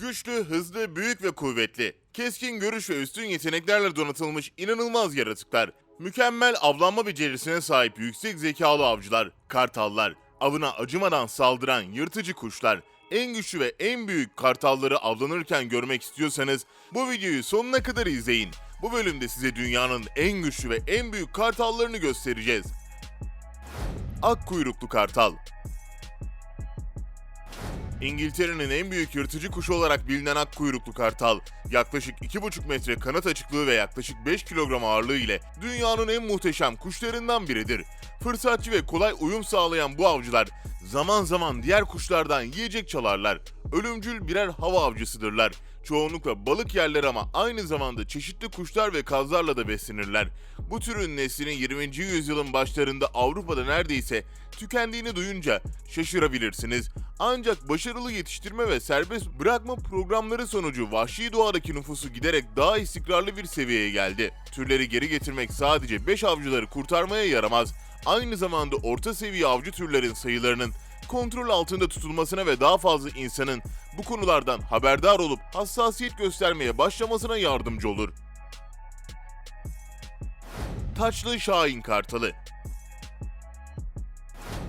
Güçlü, hızlı, büyük ve kuvvetli. Keskin görüş ve üstün yeteneklerle donatılmış inanılmaz yaratıklar. Mükemmel avlanma becerisine sahip yüksek zekalı avcılar, kartallar, avına acımadan saldıran yırtıcı kuşlar. En güçlü ve en büyük kartalları avlanırken görmek istiyorsanız bu videoyu sonuna kadar izleyin. Bu bölümde size dünyanın en güçlü ve en büyük kartallarını göstereceğiz. Ak kuyruklu kartal. İngiltere'nin en büyük yırtıcı kuşu olarak bilinen ak kuyruklu kartal, yaklaşık 2,5 metre kanat açıklığı ve yaklaşık 5 kilogram ağırlığı ile dünyanın en muhteşem kuşlarından biridir. Fırsatçı ve kolay uyum sağlayan bu avcılar zaman zaman diğer kuşlardan yiyecek çalarlar. Ölümcül birer hava avcısıdırlar. Çoğunlukla balık yerler ama aynı zamanda çeşitli kuşlar ve kazlarla da beslenirler. Bu türün neslinin 20. yüzyılın başlarında Avrupa'da neredeyse tükendiğini duyunca şaşırabilirsiniz. Ancak başarılı yetiştirme ve serbest bırakma programları sonucu vahşi doğadaki nüfusu giderek daha istikrarlı bir seviyeye geldi. Türleri geri getirmek sadece 5 avcıları kurtarmaya yaramaz. Aynı zamanda orta seviye avcı türlerin sayılarının kontrol altında tutulmasına ve daha fazla insanın bu konulardan haberdar olup hassasiyet göstermeye başlamasına yardımcı olur. Taçlı Şahin Kartalı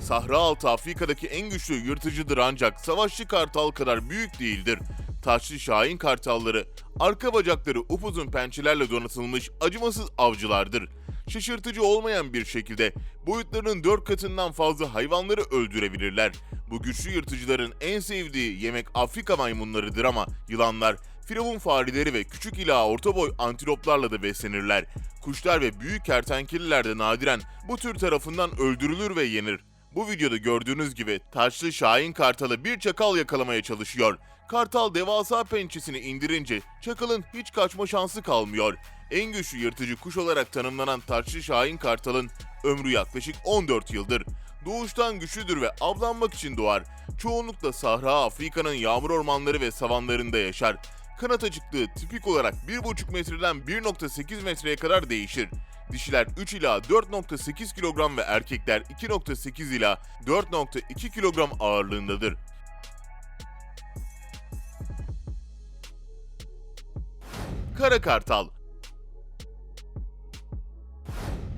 Sahra altı Afrika'daki en güçlü yırtıcıdır ancak savaşçı kartal kadar büyük değildir. Taçlı Şahin kartalları arka bacakları upuzun pençelerle donatılmış acımasız avcılardır. Şaşırtıcı olmayan bir şekilde boyutlarının dört katından fazla hayvanları öldürebilirler. Bu güçlü yırtıcıların en sevdiği yemek Afrika maymunlarıdır ama yılanlar, firavun fareleri ve küçük ila orta boy antiloplarla da beslenirler. Kuşlar ve büyük kertenkeleler de nadiren bu tür tarafından öldürülür ve yenir. Bu videoda gördüğünüz gibi taşlı Şahin Kartal'ı bir çakal yakalamaya çalışıyor. Kartal devasa pençesini indirince çakalın hiç kaçma şansı kalmıyor. En güçlü yırtıcı kuş olarak tanımlanan taçlı Şahin Kartal'ın ömrü yaklaşık 14 yıldır. Doğuştan güçlüdür ve avlanmak için doğar. Çoğunlukla Sahra Afrika'nın yağmur ormanları ve savanlarında yaşar. Kanat açıklığı tipik olarak 1,5 metreden 1,8 metreye kadar değişir. Dişiler 3 ila 4,8 kilogram ve erkekler 2,8 ila 4,2 kilogram ağırlığındadır. Kara Kartal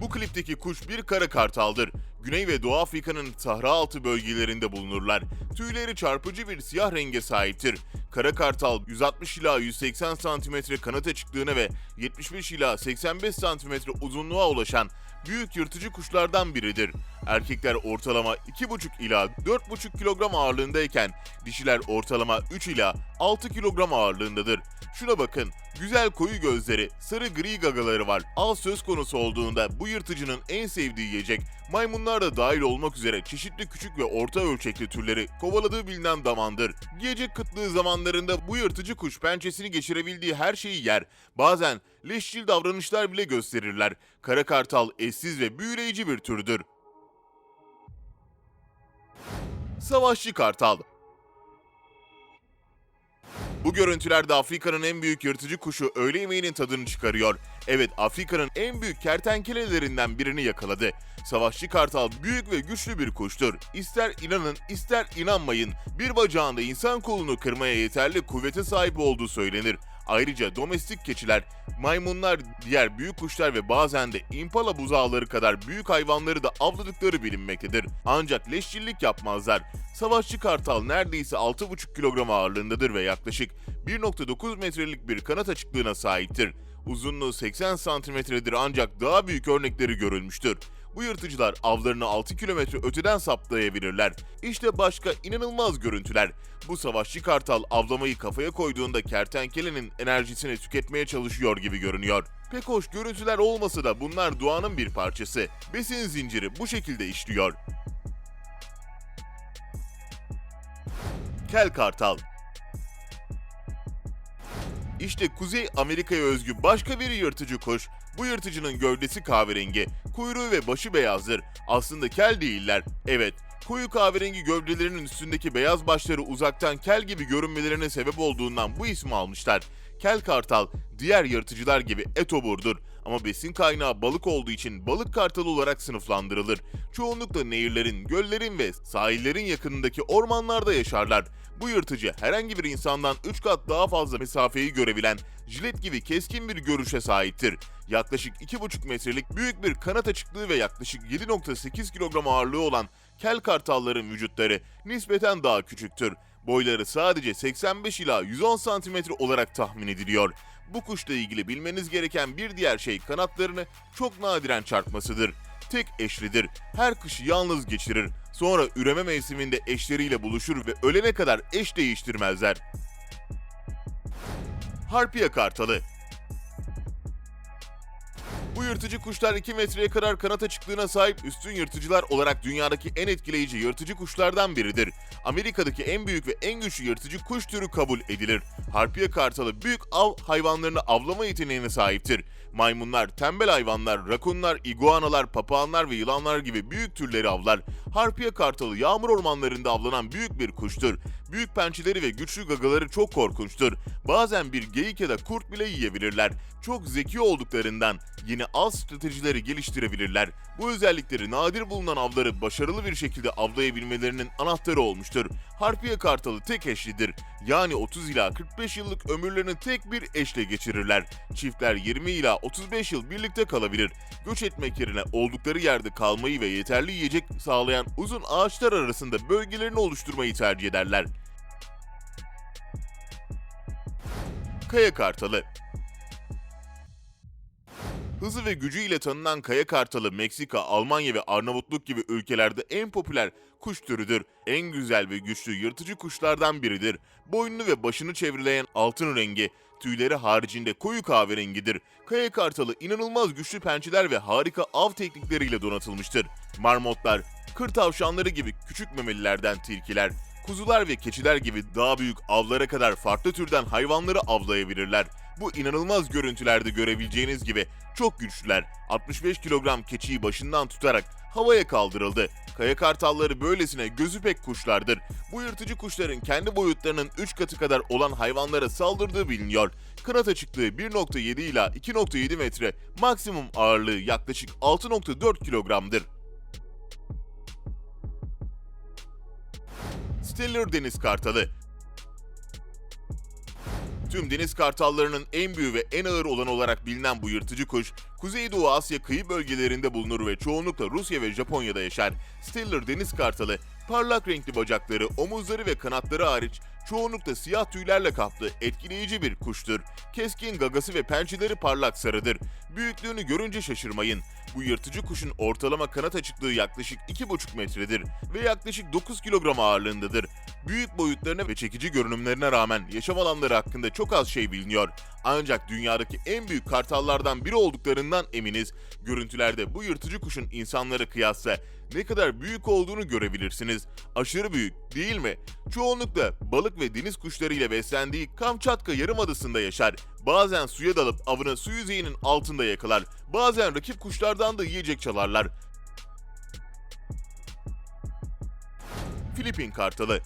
Bu klipteki kuş bir kara kartaldır. Güney ve Doğu Afrika'nın Sahra altı bölgelerinde bulunurlar. Tüyleri çarpıcı bir siyah renge sahiptir. Kara kartal 160 ila 180 cm kanat açıklığına ve 75 ila 85 cm uzunluğa ulaşan büyük yırtıcı kuşlardan biridir. Erkekler ortalama 2,5 ila 4,5 kilogram ağırlığındayken dişiler ortalama 3 ila 6 kilogram ağırlığındadır. Şuna bakın, güzel koyu gözleri, sarı gri gagaları var. Al söz konusu olduğunda bu yırtıcının en sevdiği yiyecek, maymunlar da dahil olmak üzere çeşitli küçük ve orta ölçekli türleri kovaladığı bilinen damandır. Yiyecek kıtlığı zamanlarında bu yırtıcı kuş pençesini geçirebildiği her şeyi yer. Bazen leşçil davranışlar bile gösterirler. Kara kartal eşsiz ve büyüleyici bir türdür. Savaşçı Kartal bu görüntülerde Afrika'nın en büyük yırtıcı kuşu öğle yemeğinin tadını çıkarıyor. Evet Afrika'nın en büyük kertenkelelerinden birini yakaladı. Savaşçı kartal büyük ve güçlü bir kuştur. İster inanın ister inanmayın bir bacağında insan kolunu kırmaya yeterli kuvvete sahip olduğu söylenir. Ayrıca domestik keçiler, maymunlar, diğer büyük kuşlar ve bazen de impala buzağları kadar büyük hayvanları da avladıkları bilinmektedir. Ancak leşçillik yapmazlar. Savaşçı kartal neredeyse 6,5 kilogram ağırlığındadır ve yaklaşık 1,9 metrelik bir kanat açıklığına sahiptir. Uzunluğu 80 santimetredir ancak daha büyük örnekleri görülmüştür. Bu yırtıcılar avlarını 6 kilometre öteden saptayabilirler. İşte başka inanılmaz görüntüler. Bu savaşçı kartal avlamayı kafaya koyduğunda kertenkelenin enerjisini tüketmeye çalışıyor gibi görünüyor. Pek hoş görüntüler olmasa da bunlar doğanın bir parçası. Besin zinciri bu şekilde işliyor. Kel Kartal İşte Kuzey Amerika'ya özgü başka bir yırtıcı kuş. Bu yırtıcının gövdesi kahverengi, kuyruğu ve başı beyazdır. Aslında kel değiller. Evet, Koyu kahverengi gövdelerinin üstündeki beyaz başları uzaktan kel gibi görünmelerine sebep olduğundan bu ismi almışlar. Kel kartal diğer yırtıcılar gibi etoburdur ama besin kaynağı balık olduğu için balık kartalı olarak sınıflandırılır. Çoğunlukla nehirlerin, göllerin ve sahillerin yakınındaki ormanlarda yaşarlar. Bu yırtıcı herhangi bir insandan 3 kat daha fazla mesafeyi görebilen jilet gibi keskin bir görüşe sahiptir. Yaklaşık 2,5 metrelik büyük bir kanat açıklığı ve yaklaşık 7,8 kilogram ağırlığı olan kel kartalların vücutları nispeten daha küçüktür. Boyları sadece 85 ila 110 santimetre olarak tahmin ediliyor. Bu kuşla ilgili bilmeniz gereken bir diğer şey kanatlarını çok nadiren çarpmasıdır. Tek eşlidir. Her kışı yalnız geçirir. Sonra üreme mevsiminde eşleriyle buluşur ve ölene kadar eş değiştirmezler. Harpiye kartalı bu yırtıcı kuşlar 2 metreye kadar kanat açıklığına sahip üstün yırtıcılar olarak dünyadaki en etkileyici yırtıcı kuşlardan biridir. Amerika'daki en büyük ve en güçlü yırtıcı kuş türü kabul edilir. Harpiye kartalı büyük av hayvanlarını avlama yeteneğine sahiptir. Maymunlar, tembel hayvanlar, rakunlar, iguanalar, papağanlar ve yılanlar gibi büyük türleri avlar. Harpiye kartalı yağmur ormanlarında avlanan büyük bir kuştur. Büyük pençeleri ve güçlü gagaları çok korkunçtur. Bazen bir geyik ya da kurt bile yiyebilirler. Çok zeki olduklarından yeni av stratejileri geliştirebilirler. Bu özellikleri nadir bulunan avları başarılı bir şekilde avlayabilmelerinin anahtarı olmuştur. Harpiye kartalı tek eşlidir. Yani 30 ila 45 yıllık ömürlerini tek bir eşle geçirirler. Çiftler 20 ila 35 yıl birlikte kalabilir. Göç etmek yerine oldukları yerde kalmayı ve yeterli yiyecek sağlayan uzun ağaçlar arasında bölgelerini oluşturmayı tercih ederler. Kaya kartalı Hızı ve gücüyle tanınan kaya kartalı Meksika, Almanya ve Arnavutluk gibi ülkelerde en popüler kuş türüdür. En güzel ve güçlü yırtıcı kuşlardan biridir. Boynunu ve başını çevreleyen altın rengi, tüyleri haricinde koyu kahverengidir. Kaya kartalı inanılmaz güçlü pençeler ve harika av teknikleriyle donatılmıştır. Marmotlar, kır tavşanları gibi küçük memelilerden tilkiler, kuzular ve keçiler gibi daha büyük avlara kadar farklı türden hayvanları avlayabilirler. Bu inanılmaz görüntülerde görebileceğiniz gibi çok güçlüler. 65 kilogram keçiyi başından tutarak havaya kaldırıldı. Kaya kartalları böylesine gözü pek kuşlardır. Bu yırtıcı kuşların kendi boyutlarının 3 katı kadar olan hayvanlara saldırdığı biliniyor. Kanat açıklığı 1.7 ila 2.7 metre, maksimum ağırlığı yaklaşık 6.4 kilogramdır. Steller deniz kartalı Tüm deniz kartallarının en büyüğü ve en ağır olan olarak bilinen bu yırtıcı kuş, Kuzeydoğu Asya kıyı bölgelerinde bulunur ve çoğunlukla Rusya ve Japonya'da yaşar. Steller deniz kartalı, parlak renkli bacakları, omuzları ve kanatları hariç çoğunlukla siyah tüylerle kaplı etkileyici bir kuştur. Keskin gagası ve pençeleri parlak sarıdır. Büyüklüğünü görünce şaşırmayın. Bu yırtıcı kuşun ortalama kanat açıklığı yaklaşık 2,5 metredir ve yaklaşık 9 kilogram ağırlığındadır. Büyük boyutlarına ve çekici görünümlerine rağmen yaşam alanları hakkında çok az şey biliniyor. Ancak dünyadaki en büyük kartallardan biri olduklarından eminiz. Görüntülerde bu yırtıcı kuşun insanlara kıyasla ne kadar büyük olduğunu görebilirsiniz. Aşırı büyük değil mi? Çoğunlukla balık ve deniz kuşları ile beslendiği Kamçatka Yarımadası'nda yaşar. Bazen suya dalıp avını su yüzeyinin altında yakalar. Bazen rakip kuşlardan da yiyecek çalarlar. Filipin kartalı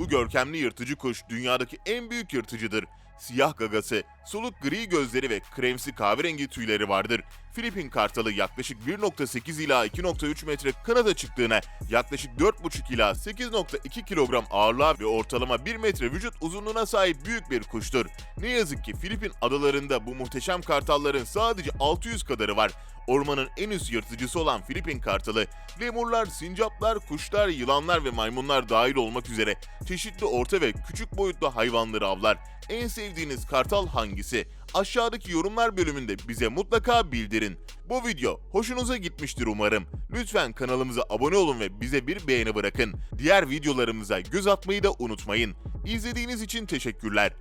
bu görkemli yırtıcı kuş dünyadaki en büyük yırtıcıdır. Siyah gagası, soluk gri gözleri ve kremsi kahverengi tüyleri vardır. Filipin kartalı yaklaşık 1.8 ila 2.3 metre kanat açıklığına, yaklaşık 4.5 ila 8.2 kilogram ağırlığa ve ortalama 1 metre vücut uzunluğuna sahip büyük bir kuştur. Ne yazık ki Filipin adalarında bu muhteşem kartalların sadece 600 kadarı var. Ormanın en üst yırtıcısı olan Filipin kartalı, lemurlar, sincaplar, kuşlar, yılanlar ve maymunlar dahil olmak üzere çeşitli orta ve küçük boyutlu hayvanları avlar. En sevdiğiniz kartal hangisi? Aşağıdaki yorumlar bölümünde bize mutlaka bildirin. Bu video hoşunuza gitmiştir umarım. Lütfen kanalımıza abone olun ve bize bir beğeni bırakın. Diğer videolarımıza göz atmayı da unutmayın. İzlediğiniz için teşekkürler.